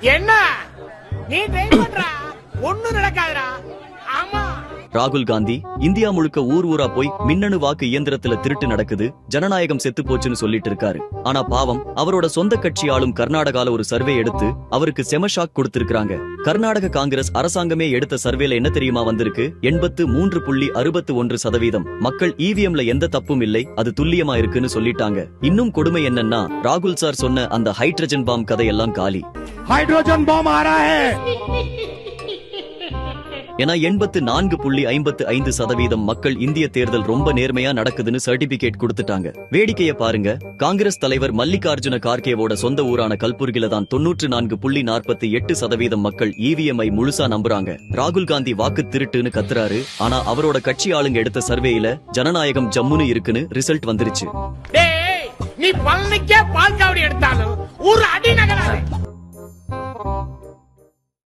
என்ன? நீ ட்ரை பண்றா? ஒண்ணும் நடக்காதுடா. ராகுல் காந்தி இந்தியா முழுக்க ஊர் ஊரா போய் மின்னணு வாக்கு இயந்திரத்துல திருட்டு நடக்குது ஜனநாயகம் செத்து போச்சுன்னு சொல்லிட்டு இருக்காரு. ஆனா பாவம் அவரோட சொந்த கட்சி ஆளும் கர்நாடகால ஒரு சர்வே எடுத்து அவருக்கு செமஷாக் கொடுத்திருக்காங்க கர்நாடக காங்கிரஸ் அரசாங்கமே எடுத்த சர்வேல என்ன தெரியுமா வந்திருக்கு? எண்பத்து மூன்று புள்ளி அறுபத்து ஒன்று சதவீதம். மக்கள் இவிஎம்ல எந்த தப்பும் இல்லை அது துல்லியமா இருக்குன்னு சொல்லிட்டாங்க. இன்னும் கொடுமை என்னன்னா ராகுல் சார் சொன்ன அந்த ஹைட்ரஜன் பாம் கதையெல்லாம் காலி. ஹைட்ரஜன் பாம் ஆ ஏன்னா எண்பத்து நான்கு புள்ளி ஐம்பத்து ஐந்து சதவீதம் மக்கள் இந்திய தேர்தல் ரொம்ப நேர்மையா நடக்குதுன்னு சர்டிபிகேட் கொடுத்துட்டாங்க. வேடிக்கைய பாருங்க. காங்கிரஸ் தலைவர் மல்லிகார்ஜுன கார்கேவோட சொந்த ஊரான கல்புர்கில தான் தொன்னூற்று நான்கு புள்ளி நாற்பத்தி எட்டு சதவீதம் மக்கள் இவிஎம்ஐ முழுசா நம்புறாங்க. ராகுல் காந்தி வாக்கு திருட்டுன்னு கத்துறாரு. ஆனா அவரோட கட்சி ஆளுங்க எடுத்த சர்வேயில ஜனநாயகம் ஜம்முன்னு இருக்குன்னு ரிசல்ட் வந்துருச்சு. நீ பழனிக்கே பால் காவடி எடுத்தாலும்